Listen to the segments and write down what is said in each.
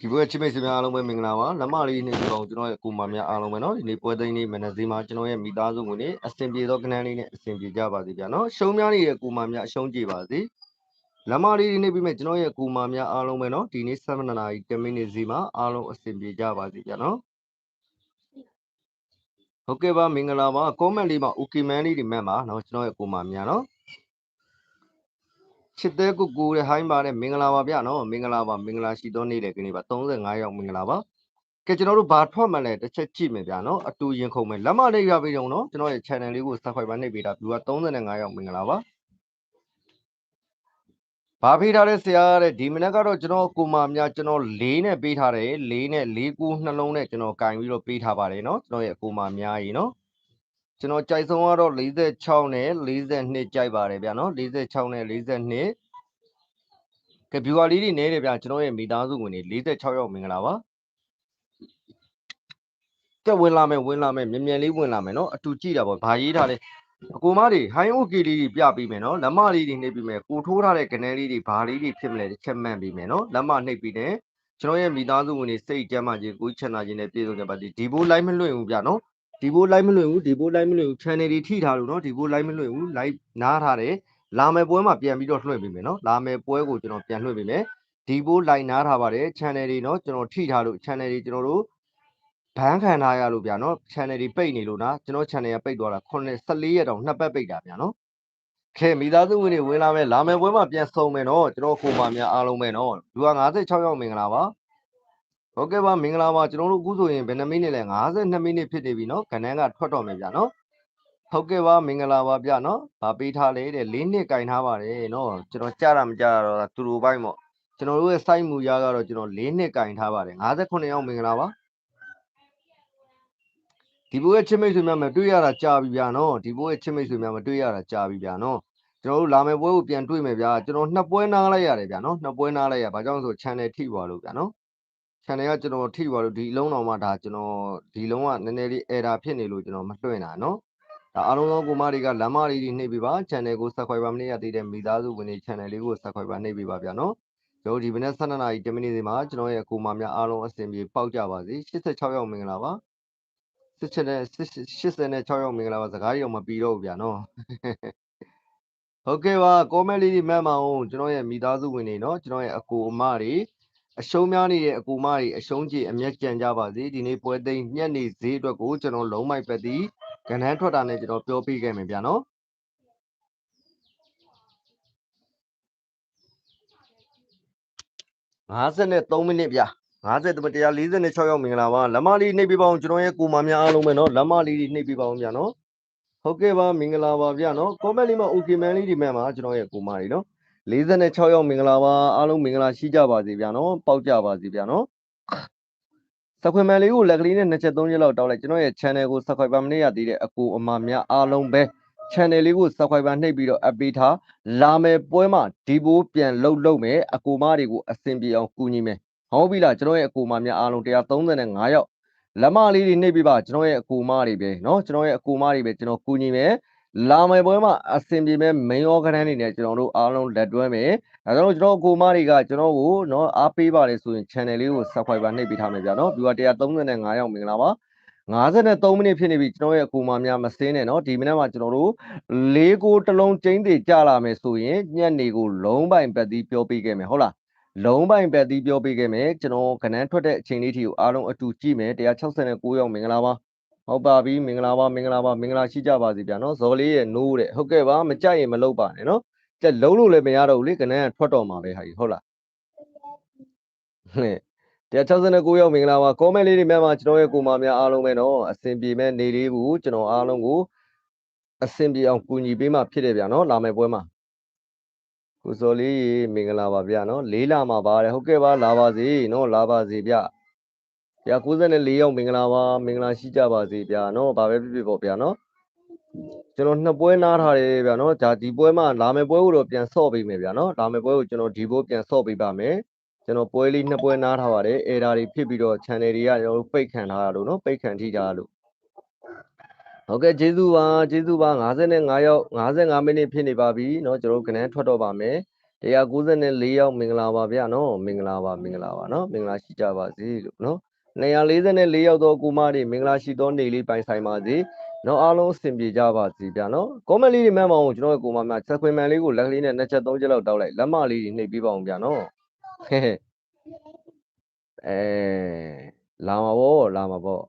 ဒီဘွဲချစ်မိတ်ဆွေများအားလုံးပဲမင်္ဂလာပါလက်မလေးနေ့ဒီကောင်ကျွန်တော်ရဲ့ကိုမများအားလုံးပဲเนาะဒီနေ့ပွဲသိမ်းလေးမနက်စီမှာကျွန်တော်ရဲ့မိသားစုဝင်တွေအဆင်ပြေသောကဏ္ဍလေးနဲ့အဆင်ပြေကြပါစေဗျာเนาะရှုံးများနေတဲ့ကိုမများအရှုံးကြပါစေလက်မလေးဒီနေ့ပြီးမဲ့ကျွန်တော်ရဲ့ကိုမများအားလုံးပဲเนาะဒီနေ့7နာရီ10မိနစ်စီမှာအားလုံးအဆင်ပြေကြပါစေဗျာเนาะဟုတ်ကဲ့ပါမင်္ဂလာပါ comment လေးမှာ okay man လေးတွေမှတ်ပါเนาะကျွန်တော်ရဲ့ကိုမများเนาะ ချစ်တဲ့ကိုကိုတဲ့ဟိုင်းပါတဲ့မင်္ဂလာပါဗျာနော်မင်္ဂလာပါမင်္ဂလာရှိသောနေ့တဲ့ကနေ့ပါ35ရောက်မင်္ဂလာပါကဲကျွန်တော်တို့ဘာထွက်မှလဲတစ်ချက်ကြည့်မယ်ဗျာနော်အတူရင်ခုန်မယ်လက်မလေးရပြီးတော့နော်ကျွန်တော်ရဲ့ channel လေးကို subscribe နှိပ်ပေးတာပြီးတော့35ရောက်မင်္ဂလာပါဘာဖေးထားတဲ့ဆရာတဲ့ဒီမနေ့ကတော့ကျွန်တော်ကိုမများကျွန်တော်၄နဲ့ပေးထားတယ်၄နဲ့၄ကူနှလုံးနဲ့ကျွန်တော်ကင်ပြီးတော့ပေးထားပါတယ်နော်ကျွန်တော်ရဲ့ကိုမများကြီးနော် ကျွန်တော်ကြိုက်ဆုံးကတော့46နဲ့42ကြိုက်ပါတယ်ဗျာနော်46နဲ့42ကဗျူဟာလေးတွေနေတယ်ဗျာကျွန်တော်ရဲ့မိသားစုဝင်တွေ46ရောက်မင်္ဂလာပါကဲဝင်လာမယ်ဝင်လာမယ်မြန်မြန်လေးဝင်လာမယ်နော်အတူကြည့်တာပေါ့ဘာရေးထားလဲအကူမတွေဟိုင်းအိုကီလေးတွေပြပေးမယ်နော်လက်မလေးတွေနှိပ်ပြီးမယ်ကိုထိုးထားတဲ့ကနန်းလေးတွေဘာလေးတွေဖြစ်မလဲတစ်ချက်မှန်ပြီးမယ်နော်လက်မနှိပ်ပြီးတယ်ကျွန်တော်ရဲ့မိသားစုဝင်တွေစိတ်ကြမ်းမှခြင်းကိုချမ်းသာခြင်းနဲ့ပြည့်စုံကြပါစေဒီဘိုးလိုက်မလွင့်ဘူးဗျာနော် ဒီဘိုးလိုက်မလွင့်ဘူးဒီဘိုးလိုက်မလွင့်ဘူး channel တွေထိထားလို့နော်ဒီဘိုးလိုက်မလွင့်ဘူး live နားထားတယ်လာမယ်ပွဲမှာပြန်ပြီးတော့လွှင့်ပေးမယ်နော်လာမယ်ပွဲကိုကျွန်တော်ပြန်လွှင့်ပေးမယ်ဒီဘိုး line နားထားပါတယ် channel တွေနော်ကျွန်တော်ထိထားလို့ channel တွေကျွန်တော်တို့ဘန်းခံထားရလို့ဗျာနော် channel တွေပိတ်နေလို့နာကျွန်တော် channel ကပိတ်သွားတာ9 14ရက်တောင်နှစ်ပတ်ပိတ်တာဗျာနော်ခဲမိသားစုဝင်တွေဝင်လာမယ်လာမယ်ပွဲမှာပြန်ဆုံမယ်နော်ကျွန်တော်ကိုပါများအားလုံးပဲနော်လူက56ရောက်မင်္ဂလာပါ ဟုတ်ကဲ့ပါမင်္ဂလာပါကျွန်တော်တို့အခုဆိုရင်ဘယ်နှမိနစ်လဲ52မိနစ်ဖြစ်နေပြီနော်ခဏန်းကထွက်တော့မယ်ဗျာနော်ဟုတ်ကဲ့ပါမင်္ဂလာပါဗျာနော်ဗာပေးထားလေတဲ့၄နှစ်ကင်ထားပါတယ်နော်ကျွန်တော်ကြားတာမကြားတော့သူတို့ဘိုင်းပေါ့ကျွန်တော်တို့ရဲ့ site မူရကတော့ကျွန်တော်၄နှစ်ကင်ထားပါတယ်58ရောက်မင်္ဂလာပါဒီဘိုးရဲ့ချစ်မိတ်ဆွေများမတွေ့ရတာကြာပြီဗျာနော်ဒီဘိုးရဲ့ချစ်မိတ်ဆွေများမတွေ့ရတာကြာပြီဗျာနော်ကျွန်တော်တို့လာမယ့်ပွဲကိုပြန်တွေ့မယ်ဗျာကျွန်တော်နှစ်ပွဲနားလိုက်ရတယ်ဗျာနော်နှစ်ပွဲနားလိုက်ရဘာကြောင့်ဆို channel ထိသွားလို့ဗျာနော် channel ကကျွန်တော်ထိသွားလို့ဒီအလုံးတော်မှဒါကျွန်တော်ဒီလုံးကနည်းနည်းလေး error ဖြစ်နေလို့ကျွန်တော်မလွှင့်တာနော်ဒါအားလုံးသောကိုမတွေကလမ်းမလေးတွေနှိပ်ပေးပါ channel ကို subscribe မနေရသေးတဲ့မိသားစုဝင်တွေ channel လေးကို subscribe နှိပ်ပေးပါဗျာနော်ကျွန်တော်ဒီမနေ့12နာရီ10မိနစ်စီမှာကျွန်တော်ရဲ့ကိုမများအားလုံးအဆင်ပြေပေါက်ကြပါစေ86ရောက်မင်္ဂလာပါစစ်နဲ့86ရောက်မင်္ဂလာပါစကားရောမပြီးတော့ဘူးဗျာနော်ဟုတ်ကဲ့ပါ comment လေးတွေမှတ်မအောင်ကျွန်တော်ရဲ့မိသားစုဝင်တွေနော်ကျွန်တော်ရဲ့အကိုအမတွေ အရှုံးများနေတဲ့အကူမတွေအရှုံးကြီးအမျက်ကြံကြပါစေဒီနေ့ပွဲသိမ်းညက်နေဈေးအတွက်ကိုကျွန်တော်လုံးမိုက်ပတ်သည်ကဏ္ဍထွက်တာနဲ့ကျွန်တော်ပြောပြခဲ့မယ်ဗျာနော်53မိနစ်ဗျာ50တမ146ရောက်မင်္ဂလာပါလက်မလေးနှိပ်ပြပါအောင်ကျွန်တော်ရဲ့ကိုမများအားလုံးပဲနော်လက်မလေးတွေနှိပ်ပြပါအောင်ဗျာနော်ဟုတ်ကဲ့ပါမင်္ဂလာပါဗျာနော် comment လေးမှာ okay man လေးတွေမှတ်ပါကျွန်တော်ရဲ့ကိုမတွေနော် 46ရောက်မင်္ဂလာပါအားလုံးမင်္ဂလာရှိကြပါစေဗျာနော်ပေါက်ကြပါစေဗျာနော်စခွေမန်လေးကိုလက်ကလေးနဲ့နှစ်ချက်သုံးချက်လောက်တောက်လိုက်ကျွန်တော်ရဲ့ channel ကို subscribe မနေရသေးတဲ့အကူအမများအားလုံးပဲ channel လေးကို subscribe နှိပ်ပြီးတော့ up ပေးထားလာမယ်ပွဲမှာဒီဘိုးပြန်လှုပ်လှုပ်မယ်အကူမတွေကိုအဆင်ပြေအောင်ကူညီမယ်ဟုတ်ပြီလားကျွန်တော်ရဲ့အကူမများအားလုံး135ယောက်လက်မလေးတွေနှိပ်ပြီးပါကျွန်တော်ရဲ့အကူမတွေပဲเนาะကျွန်တော်ရဲ့အကူမတွေပဲကျွန်တော်ကူညီမယ် လာမယ်ပွဲမှာအဆင်ပြေမဲ့ main organ တွေနဲ့ကျွန်တော်တို့အားလုံးလက်တွဲမယ်အဲဒါကြောင့်ကျွန်တော်အကူမတွေကကျွန်တော်ကိုเนาะအားပေးပါလေဆိုရင် channel လေးကို subscribe နှိပ်ပေးထားမယ်ဗျာเนาะ viewer 135ယောက်မင်္ဂလာပါ53မိနစ်ဖြစ်နေပြီကျွန်တော်ရဲ့အကူမများမစင်းနဲ့เนาะဒီမိနစ်မှာကျွန်တော်တို့၄ကိုတစ်လုံးကျင်းသေးကြလာမယ်ဆိုရင်ညက်နေကိုလုံးပိုင်ပတ်သီးပြောပေးခဲ့မယ်ဟုတ်လားလုံးပိုင်ပတ်သီးပြောပေးခဲ့မယ်ကျွန်တော်ခဏန်းထွက်တဲ့အချိန်လေးထိကိုအားလုံးအတူကြည့်မယ်169ယောက်မင်္ဂလာပါ ဟုတ်ပါပြီမင်္ဂလာပါမင်္ဂလာပါမင်္ဂလာရှိကြပါစေဗျာနော်ဇော်လေးရဲ့နိုးတဲ့ဟုတ်ကဲ့ပါမကြိုက်ရင်မလုပ်ပါနဲ့နော်ကြက်လုံးလို့လည်းမရတော့ဘူးလေခဏန်းကထွက်တော့မှာပဲဟာကြီးဟုတ်လားဟဲ့169ယောက်မင်္ဂလာပါ comment လေးတွေများမှာကျွန်တော်ရဲ့ကိုမများအားလုံးပဲနော်အဆင်ပြေမဲ့နေလေးကိုကျွန်တော်အားလုံးကိုအဆင်ပြေအောင်ကူညီပေးမှဖြစ်တယ်ဗျာနော်လာမယ်ပွဲမှာကိုစော်လေးရေမင်္ဂလာပါဗျာနော်လေးလာမှာပါတယ်ဟုတ်ကဲ့ပါလာပါစေနော်လာပါစေဗျ ဗျာ94ယောက်မင်္ဂလာပါမင်္ဂလာရှိကြပါစေဗျာနော်ဘာပဲဖြစ်ဖြစ်ပေါ့ဗျာနော်ကျွန်တော်နှစ်ပွဲနားထားတယ်ဗျာနော်ဒါဒီပွဲမှာလာမယ်ပွဲကိုတော့ပြန်ဆော့ပေးမယ်ဗျာနော်လာမယ်ပွဲကိုကျွန်တော်ဒီဘိုးပြန်ဆော့ပေးပါမယ်ကျွန်တော်ပွဲလေးနှစ်ပွဲနားထားပါတယ်အဲဒါတွေဖြစ်ပြီးတော့ channel တွေကကျွန်တော်တို့ပိတ်ခံထားရလို့နော်ပိတ်ခံထိကြလို့ဟုတ်ကဲ့ကျေးဇူးပါကျေးဇူးပါ55ယောက်55မိနစ်ဖြစ်နေပါပြီเนาะကျွန်တော်တို့ကနန်းထွက်တော့ပါမယ် 194ယောက်မင်္ဂလာပါဗျာနော်မင်္ဂလာပါမင်္ဂလာပါနော်မင်္ဂလာရှိကြပါစေလို့နော် 244ယောက်သောကိုမတွေမင်္ဂလာရှိသောနေ့လေးပိုင်ဆိုင်ပါစေနော်အားလုံးအဆင်ပြေကြပါစေဗျာနော်ကောမန့်လေးတွေမှန်ပါအောင်ကျွန်တော်ရဲ့ကိုမများချက်ခွေမှန်လေးကိုလက်ကလေးနဲ့နှစ်ချက်သုံးချက်လောက်တောက်လိုက်လက်မလေးတွေနှိပ်ပေးပါအောင်ဗျာနော်ဟဲ့ဟဲ့အဲလာမှာပေါ့လာမှာပေါ့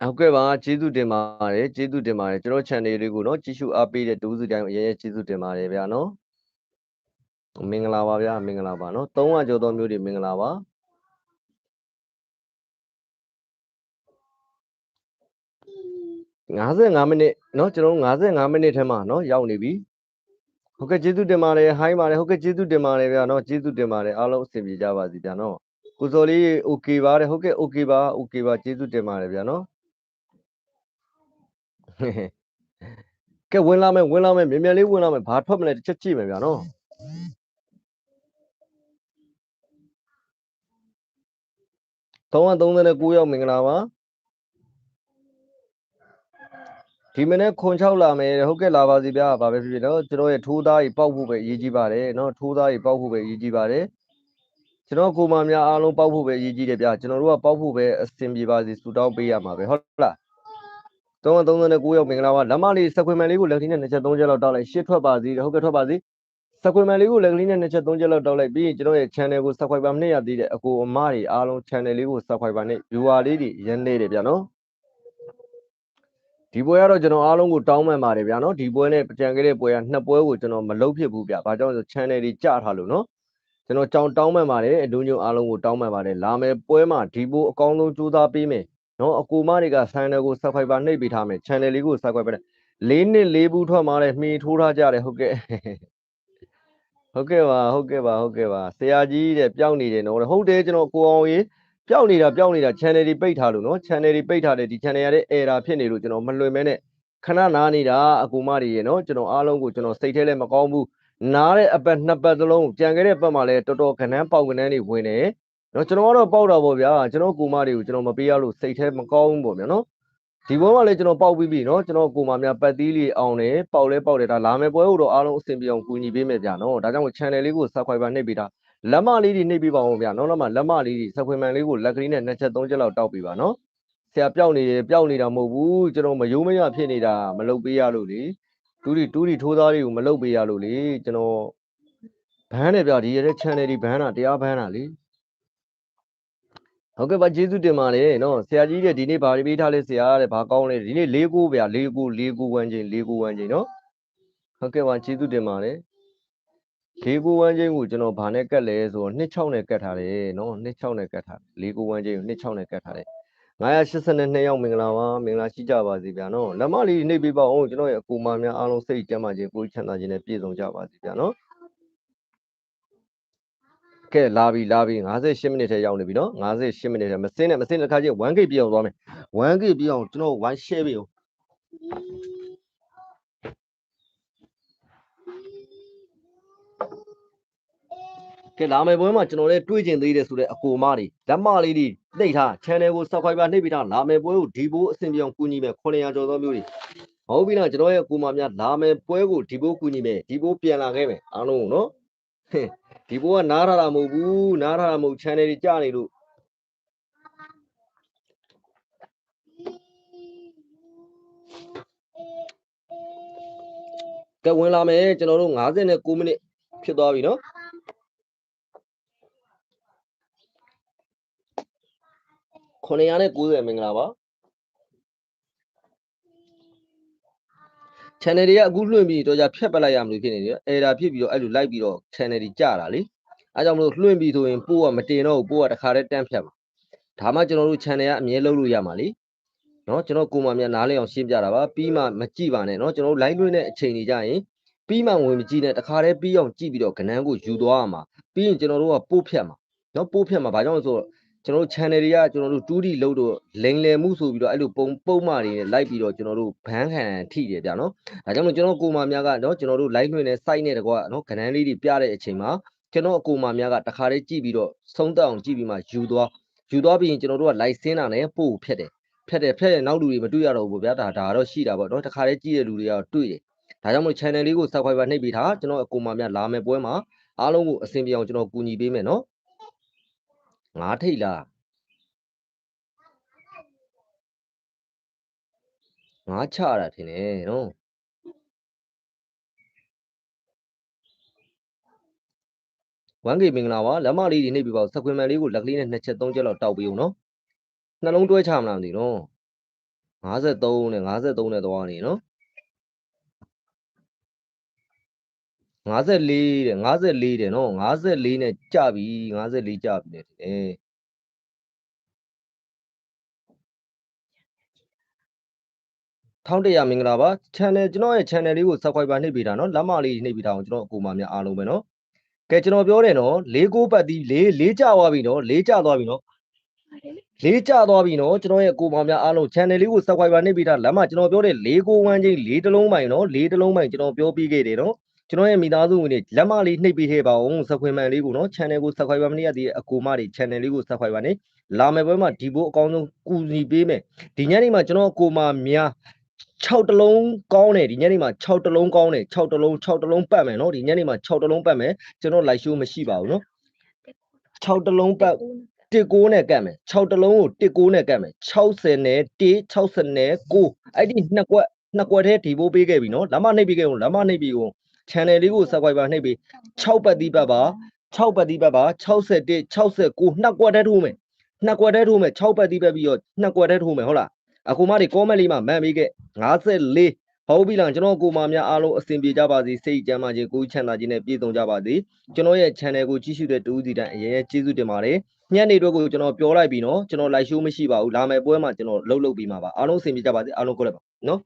ဟုတ်ကဲ့ပါကျေးဇူးတင်ပါတယ်ကျေးဇူးတင်ပါတယ်ကျွန်တော် channel လေးကိုနော်ကြည့်ရှုအားပေးတဲ့တူးစုတိုင်းအရင်ကျေးဇူးတင်ပါတယ်ဗျာနော် မင်္ဂလာပါဗျာမင်္ဂလာပါနော်300ကျော်သောမျိုးတွေမင်္ဂလာပါ55မိနစ်เนาะကျွန်တော်55မိနစ်ထဲမှာเนาะရောက်နေပြီဟုတ်ကဲ့ကျေးဇူးတင်ပါတယ်ဟိုင်းပါတယ်ဟုတ်ကဲ့ကျေးဇူးတင်ပါတယ်ဗျာเนาะကျေးဇူးတင်ပါတယ်အားလုံးအဆင်ပြေကြပါစေဗျာเนาะကိုစော်လေး okay ပါတယ်ဟုတ်ကဲ့ okay ပါ okay ပါကျေးဇူးတင်ပါတယ်ဗျာเนาะကဲဝင်လာမယ်ဝင်လာမယ်မြန်မြန်လေးဝင်လာမယ်ဘာထွက်မလဲတစ်ချက်ကြည့်မယ်ဗျာเนาะ 339ရောက်မင်္ဂလာပါဒီမနေ့ခွန်6လာမယ်ဟုတ်ကဲ့လာပါစီဗျာဘာပဲဖြစ်ဖြစ်နော်ကျွန်တော်ရဲ့ထိုးသားကြီးပေါက်ဖို့ပဲအရေးကြီးပါတယ်နော်ထိုးသားကြီးပေါက်ဖို့ပဲအရေးကြီးပါတယ်ကျွန်တော်ကိုမများအားလုံးပေါက်ဖို့ပဲအရေးကြီးတယ်ဗျာကျွန်တော်တို့ကပေါက်ဖို့ပဲအဆင်ပြေပါစေဆူတောင်းပေးရမှာပဲဟုတ်လား339ရောက်မင်္ဂလာပါလက်မလေးစက်ခွေမန်လေးကိုလက်ထင်းနဲ့နှစ်ချက်သုံးချက်လောက်တောက်လိုက်ရှစ်ထွက်ပါစေဟုတ်ကဲ့ထွက်ပါစေ စက်ခွေမန်လေးကိုလက်ကလေးနဲ့နှစ်ချက်သုံးချက်လောက်တောက်လိုက်ပြီးရင်ကျွန်တော်ရဲ့ channel ကို subscriber မနဲ့ရသေးတဲ့အကိုအမတွေအားလုံး channel လေးကို subscriber နဲ့ viewer လေးတွေရမ်းနေတယ်ဗျာနော်ဒီပွဲကတော့ကျွန်တော်အားလုံးကိုတောင်းပန်ပါတယ်ဗျာနော်ဒီပွဲနဲ့ကြံခဲ့တဲ့ပွဲကနှစ်ပွဲကိုကျွန်တော်မလုပ်ဖြစ်ဘူးဗျာဘာကြောင့်လဲဆို channel တွေကြထားလို့နော်ကျွန်တော်ကြောင်တောင်းပန်ပါတယ်အဒုညုံအားလုံးကိုတောင်းပန်ပါတယ်လာမယ်ပွဲမှာဒီပိုအကောင်းဆုံးကြိုးစားပေးမယ်နော်အကူမတွေက channel ကို subscriber နှိပ်ပေးထားမယ် channel လေးကို subscriber နဲ့လေးနှစ်လေးဘူးထွက်มาလဲမှီထိုးထားကြတယ်ဟုတ်ကဲ့ ဟုတ်ကဲ့ပါဟုတ်ကဲ့ပါဟုတ်ကဲ့ပါဆရာကြီးတဲ့ပျောက်နေတယ်နော်ဟုတ်တယ်ကျွန်တော်ကိုအောင်ရေးပျောက်နေတာပျောက်နေတာ channel တွေပိတ်ထားလို့နော် channel တွေပိတ်ထားတယ်ဒီ channel ရတဲ့ error ဖြစ်နေလို့ကျွန်တော်မလွင်မဲနဲ့ခဏနားနေတာအကူမတွေရေနော်ကျွန်တော်အားလုံးကိုကျွန်တော်စိတ်ထဲလည်းမကောင်းဘူးနားတဲ့အပတ်နှစ်ပတ်သလုံးကြံခဲ့တဲ့ပတ်မှာလည်းတော်တော်ခဏန်းပေါက်ကဏန်းတွေဝင်တယ်နော်ကျွန်တော်ကတော့ပေါက်တာပေါ့ဗျာကျွန်တော်ကူမတွေကိုကျွန်တော်မပေးရလို့စိတ်ထဲမကောင်းဘူးပေါ့ဗျာနော် ဒီဘွဲမှာလည်းကျွန်တော်ပေါက်ပြီးပြီနော်ကျွန်တော်ကိုမများပတ်သီးလေးအောင်တယ်ပေါက်လဲပေါက်တယ်ဒါလာမယ်ပွဲကိုတော့အားလုံးအဆင်ပြေအောင်ကူညီပေးမယ်ဗျာနော်ဒါကြောင့် channel လေးကို subscriber နှိပ်ပေးတာလက်မလေးတွေနှိပ်ပေးပါအောင်ဗျာနော်လက်မလက်မလေးတွေစခွေမှန်လေးကိုလက်ကလေးနဲ့နှစ်ချက်သုံးချက်လောက်တောက်ပေးပါနော်ဆရာပျောက်နေတယ်ပျောက်နေတာမဟုတ်ဘူးကျွန်တော်မယိုးမရဖြစ်နေတာမလုပ်ပေးရလို့လေတူးတီတူးတီထိုးသားတွေကိုမလုပ်ပေးရလို့လေကျွန်တော်ဘန်းတယ်ဗျာဒီရတဲ့ channel တွေဘန်းတာတရားဘန်းတာလေ ဟုတ်ကဲ့ပါကျေးဇူးတင်ပါတယ်နော်ဆရာကြီးတဲ့ဒီနေ့ဗာပေးထားလဲဆရာတဲ့ဘာကောင်းလဲဒီနေ့၄ကိုဗျာ၄ကို၄ကိုဝမ်းချင်း၄ကိုဝမ်းချင်းနော်ဟုတ်ကဲ့ပါကျေးဇူးတင်ပါတယ်၄ကိုဝမ်းချင်းကိုကျွန်တော်ဗာနဲ့ကတ်လဲဆိုတော့26နဲ့ကတ်ထားတယ်နော်26နဲ့ကတ်ထား၄ကိုဝမ်းချင်းကို26နဲ့ကတ်ထားတယ်982ယောက်မင်္ဂလာပါမင်္ဂလာရှိကြပါစေဗျာနော်လက်မလေးနှိပ်ပေးပါဦးကျွန်တော်ရဲ့အကူမများအားလုံးစိတ်ကြမ်းပါခြင်းကိုချမ်းသာခြင်းနဲ့ပြည့်စုံကြပါစေဗျာနော် ကဲလာပြီလာပြီ58မိနစ်ထဲရောက်နေပြီနော်58မိနစ်ထဲမစင်းနဲ့မစင်းတစ်ခါချင်း 1K ပြအောင်သွားမယ် 1K ပြအောင်ကျွန်တော် one share ပြအောင်ကဲလာမယ်ပွဲမှာကျွန်တော်လည်းတွေ့ကျင်သေးတယ်ဆိုတဲ့အကိုမတွေလက်မလေးတွေနှိပ်ထား channel ကို subscriber နှိပ်ပြီးထားလာမယ်ပွဲကိုဒီဘိုးအဆင်ပြေအောင်ကူညီမယ်900ကျော်သောမျိုးတွေဟုတ်ပြီလားကျွန်တော်ရဲ့အကိုမများလာမယ်ပွဲကိုဒီဘိုးကူညီမယ်ဒီဘိုးပြန်လာခဲ့မယ်အားလုံးကိုနော် ဒီဘိုးကနားထားတာမဟုတ်ဘူးနားထားတာမဟုတ် channel တွေကြာနေလို့ကဲဝင်လာမယ်ကျွန်တော်တို့59မိနစ်ဖြစ်သွားပြီနော်990မင်္ဂလာပါ channel တွေကအခုလွှင့်ပြီးတော့じゃဖြတ်ပလိုက်ရမလို့ဖြစ်နေတယ် error ဖြစ်ပြီးတော့အဲ့လိုလိုက်ပြီးတော့ channel တွေကြာတာလေအဲကြောင့်မလို့လွှင့်ပြီးဆိုရင်ပို့ကမတင်တော့ဘူးပို့ကတခါတည်းတန်းဖြတ်မှာဒါမှကျွန်တော်တို့ channel ကအမြဲလုပ်လို့ရမှာလေနော်ကျွန်တော်ကိုမများနားလဲအောင်ရှင်းပြတာပါပြီးမှမကြည့်ပါနဲ့နော်ကျွန်တော်တို့ line လွှင့်တဲ့အချိန်တွေကြရင်ပြီးမှဝင်မကြည့်နဲ့တခါတည်းပြီးအောင်ကြည့်ပြီးတော့ကဏန်းကိုယူသွားရမှာပြီးရင်ကျွန်တော်တို့ကပို့ဖြတ်မှာနော်ပို့ဖြတ်မှာဘာကြောင့်လဲဆိုတော့ ကျွန်တော်တို့ channel တွေကကျွန်တော်တို့ 2D လို့တော့လိန်လယ်မှုဆိုပြီးတော့အဲ့လိုပုံပုံမှန်တွေနဲ့လိုက်ပြီးတော့ကျွန်တော်တို့ဘန်းခံထိတယ်ဗျာနော်ဒါကြောင့်မို့ကျွန်တော်ကိုမများကနော်ကျွန်တော်တို့ live လွှင့်တဲ့ site နဲ့တကွာနော်ကဏန်းလေးတွေပြတဲ့အချိန်မှာကျွန်တော်အကိုမများကတခါတည်းကြည့်ပြီးတော့သုံးသက်အောင်ကြည့်ပြီးမှယူသွားယူသွားပြီးရင်ကျွန်တော်တို့က live ဆင်းတာနဲ့ပို့ဖြတ်တယ်ဖြတ်တယ်ဖြတ်တယ်နောက်လူတွေမတွေ့ရတော့ဘူးဗျာဒါဒါတော့ရှိတာပေါ့နော်တခါတည်းကြည့်တဲ့လူတွေကတော့တွေ့တယ်ဒါကြောင့်မို့ channel လေးကို subscriber နှိပ်ပေးထားကျွန်တော်အကူမများလာမယ်ပွဲမှာအားလုံးကိုအဆင်ပြေအောင်ကျွန်တော်ကူညီပေးမယ်နော် ငါးထိတ်လားငါးချတာထင်တယ်နော် 1K မင်္ဂလာပါလက်မလေးဒီနေ့ပြပါဦးစခွင်မန်လေးကိုလက်ကလေးနဲ့နှစ်ချက်သုံးချက်လောက်တောက်ပေးဦးနော်နှလုံးတွဲချမလားမသိဘူးနော်53နဲ့53နဲ့သွားနေနော် 54တဲ့54တဲ့နော်54နဲ့ကြပြီ54ကြပြီတဲ့အဲ1100မင်္ဂလာပါ channel ကျွန်တော်ရဲ့ channel လေးကို subscriber နှိပ်ပေးတာနော်လက်မလေးနှိပ်ပေးတာအောင်ကျွန်တော်အကူမများအားလုံးပဲနော်ကဲကျွန်တော်ပြောတယ်နော်၄ကိုပတ်တီး၄၄ကြသွားပြီနော်၄ကြသွားပြီနော်၄ကြသွားပြီနော်ကျွန်တော်ရဲ့ကိုမောင်များအားလုံး channel လေးကို subscriber နှိပ်ပေးတာလမ်းမှာကျွန်တော်ပြောတယ်၄ကိုဝမ်းချင်း၄တလုံးပိုင်နော်၄တလုံးပိုင်ကျွန်တော်ပြောပြီးခဲ့တယ်နော် ကျွန်တော်ရဲ့မိသားစုဝင်တွေလက်မလေးနှိပ်ပေးခဲ့ပါအောင်စခွင်မှန်လေးကိုနော် channel ကို subscriber မနှိပ်ရသေးတဲ့အကူမတွေ channel လေးကို subscriber နဲ့လာမယ်ပွဲမှာဒီဘိုးအကောင်းဆုံးကူညီပေးမယ်ဒီညနေမှာကျွန်တော်ကိုမများ6တလုံးကောင်းတယ်ဒီညနေမှာ6တလုံးကောင်းတယ်6တလုံး6တလုံးပတ်မယ်နော်ဒီညနေမှာ6တလုံးပတ်မယ်ကျွန်တော် live show မရှိပါဘူးနော်6တလုံးပတ်19နဲ့ကတ်မယ်6တလုံးကို19နဲ့ကတ်မယ်60နဲ့1 60နဲ့9အဲ့ဒီနှစ်ကွက်နှစ်ကွက်တည်းဒီဘိုးပေးခဲ့ပြီနော်လမ်းမနှိပ်ပေးခဲ့ဦးလမ်းမနှိပ်ပြီးဦး channel လေးကို subscriber နှိပ်ပြီး6ပတ်တိပတ်ပါ6ပတ်တိပတ်ပါ61 69နှစ်ကွက်တည်းထိုးမယ်နှစ်ကွက်တည်းထိုးမယ်6ပတ်တိပတ်ပြီးတော့နှစ်ကွက်တည်းထိုးမယ်ဟုတ်လားအခုမတွေ comment လေးမှာမှန်ပြီးခဲ့54ဟုတ်ပြီလားကျွန်တော်ကိုမများအားလုံးအဆင်ပြေကြပါစေစိတ်ကြမ်းပါစေကိုယ်ချမ်းသာခြင်းနဲ့ပြည့်စုံကြပါစေကျွန်တော်ရဲ့ channel ကိုကြည့်ရှုတဲ့တူးစီတိုင်းအရင်ကျေးဇူးတင်ပါတယ်ညနေတော့ကိုကျွန်တော်ပြောလိုက်ပြီနော်ကျွန်တော် live show မရှိပါဘူးလာမယ်ပွဲမှာကျွန်တော်လှုပ်လှုပ်ပြီးမှာပါအားလုံးအဆင်ပြေကြပါစေအားလုံးကိုလည်းပါနော်